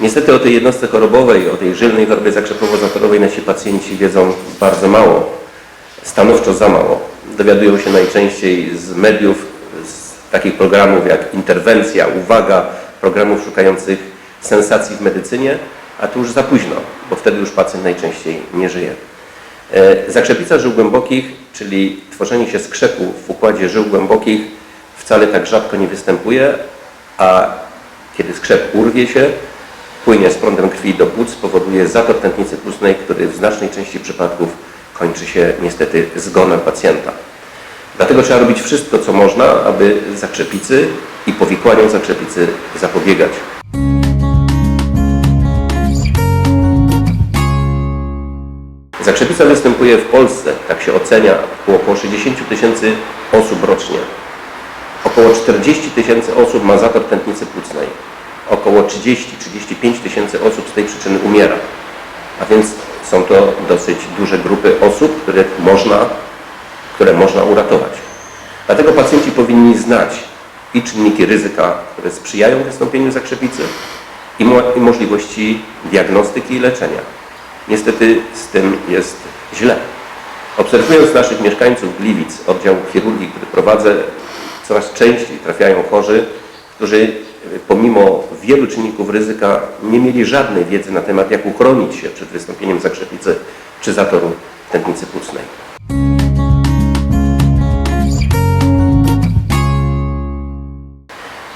Niestety o tej jednostce chorobowej, o tej żylnej chorobie zakrzepowo-zatorowej nasi pacjenci wiedzą bardzo mało, stanowczo za mało. Dowiadują się najczęściej z mediów, z takich programów jak Interwencja, Uwaga, programów szukających sensacji w medycynie, a tu już za późno, bo wtedy już pacjent najczęściej nie żyje. E, Zakrzepica żył głębokich, czyli tworzenie się skrzepu w układzie żył głębokich wcale tak rzadko nie występuje, a kiedy skrzep urwie się, płynie z prądem krwi do płuc, powoduje zator tętnicy płucnej, który w znacznej części przypadków kończy się niestety zgonem pacjenta. Dlatego trzeba robić wszystko, co można, aby zakrzepicy i powikłaniom zakrzepicy zapobiegać. Zakrzepica występuje w Polsce, tak się ocenia, około 60 tysięcy osób rocznie. Około 40 tysięcy osób ma zator tętnicy płucnej. Około 30-35 tysięcy osób z tej przyczyny umiera. A więc są to dosyć duże grupy osób, które można, które można uratować. Dlatego pacjenci powinni znać i czynniki ryzyka, które sprzyjają wystąpieniu zakrzepicy i, mo i możliwości diagnostyki i leczenia. Niestety z tym jest źle. Obserwując naszych mieszkańców Gliwic, oddział chirurgii, który prowadzę, coraz częściej trafiają chorzy, którzy pomimo wielu czynników ryzyka nie mieli żadnej wiedzy na temat, jak uchronić się przed wystąpieniem zakrzepicy czy zatoru tętnicy płucnej.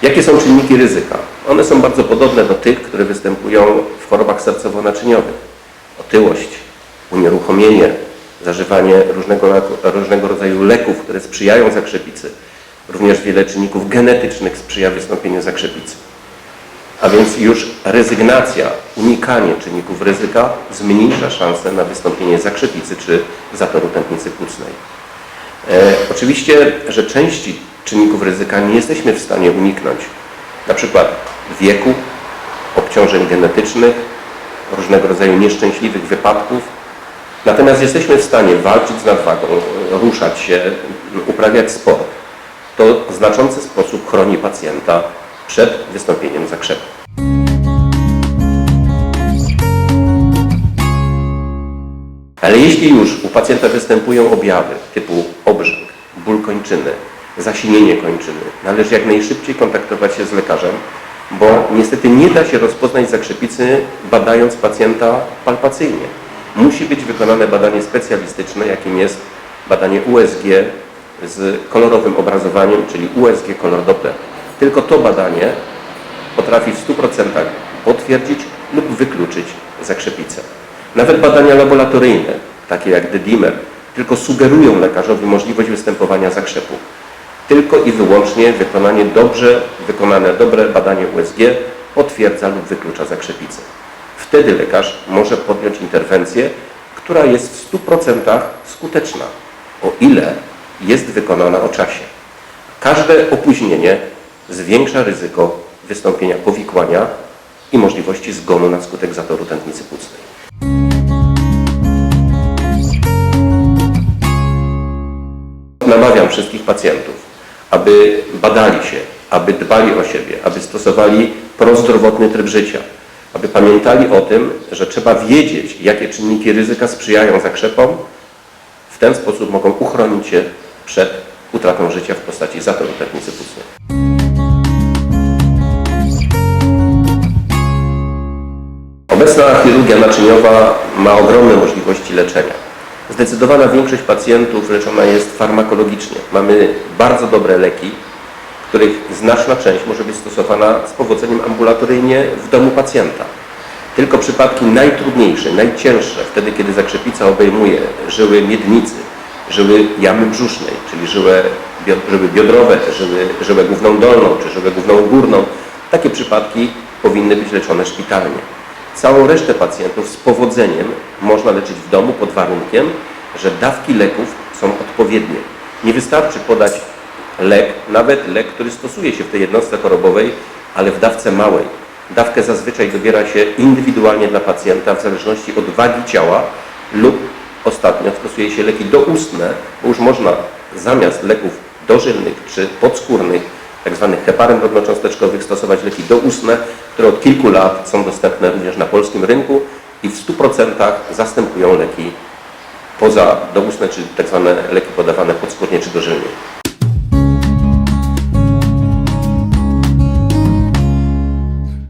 Jakie są czynniki ryzyka? One są bardzo podobne do tych, które występują w chorobach sercowo-naczyniowych. Otyłość, unieruchomienie, zażywanie różnego, różnego rodzaju leków, które sprzyjają zakrzepicy. Również wiele czynników genetycznych sprzyja wystąpieniu zakrzepicy. A więc już rezygnacja, unikanie czynników ryzyka zmniejsza szanse na wystąpienie zakrzepicy czy zatoru tętnicy płucnej. E, oczywiście, że części czynników ryzyka nie jesteśmy w stanie uniknąć. Na przykład wieku, obciążeń genetycznych, różnego rodzaju nieszczęśliwych wypadków. Natomiast jesteśmy w stanie walczyć z nadwagą, ruszać się, uprawiać sport. W znaczący sposób chroni pacjenta przed wystąpieniem zakrzepu. Ale jeśli już u pacjenta występują objawy typu obrzyk, ból kończyny, zasinienie kończyny, należy jak najszybciej kontaktować się z lekarzem, bo niestety nie da się rozpoznać zakrzepicy badając pacjenta palpacyjnie. Musi być wykonane badanie specjalistyczne, jakim jest badanie USG z kolorowym obrazowaniem, czyli USG kolor Doppler. Tylko to badanie potrafi w 100% potwierdzić lub wykluczyć zakrzepicę. Nawet badania laboratoryjne, takie jak D-dimer, tylko sugerują lekarzowi możliwość występowania zakrzepu. Tylko i wyłącznie wykonanie dobrze wykonane, dobre badanie USG potwierdza lub wyklucza zakrzepicę. Wtedy lekarz może podjąć interwencję, która jest w 100% skuteczna, o ile jest wykonana o czasie. Każde opóźnienie zwiększa ryzyko wystąpienia powikłania i możliwości zgonu na skutek zatoru tętnicy płucnej. Namawiam wszystkich pacjentów, aby badali się, aby dbali o siebie, aby stosowali prozdrowotny tryb życia, aby pamiętali o tym, że trzeba wiedzieć, jakie czynniki ryzyka sprzyjają zakrzepom. W ten sposób mogą uchronić się przed utratą życia w postaci zatoru tętnicy płucnej. Obecna chirurgia naczyniowa ma ogromne możliwości leczenia. Zdecydowana większość pacjentów leczona jest farmakologicznie. Mamy bardzo dobre leki, których znaczna część może być stosowana z powodzeniem ambulatoryjnie w domu pacjenta. Tylko przypadki najtrudniejsze, najcięższe, wtedy kiedy zakrzepica obejmuje żyły miednicy, żyły jamy brzusznej, czyli żyłę, żyły biodrowe, żyły, żyłę główną dolną czy żyłę główną górną, takie przypadki powinny być leczone szpitalnie. Całą resztę pacjentów z powodzeniem można leczyć w domu pod warunkiem, że dawki leków są odpowiednie. Nie wystarczy podać lek, nawet lek, który stosuje się w tej jednostce chorobowej, ale w dawce małej. Dawkę zazwyczaj dobiera się indywidualnie dla pacjenta w zależności od wagi ciała lub ostatnio stosuje się leki doustne, bo już można zamiast leków dożylnych czy podskórnych tzw. heparin wodnocząsteczkowych, stosować leki doustne, które od kilku lat są dostępne również na polskim rynku i w 100% zastępują leki poza doustne, czyli tzw. leki podawane podskórnie czy dożylnie.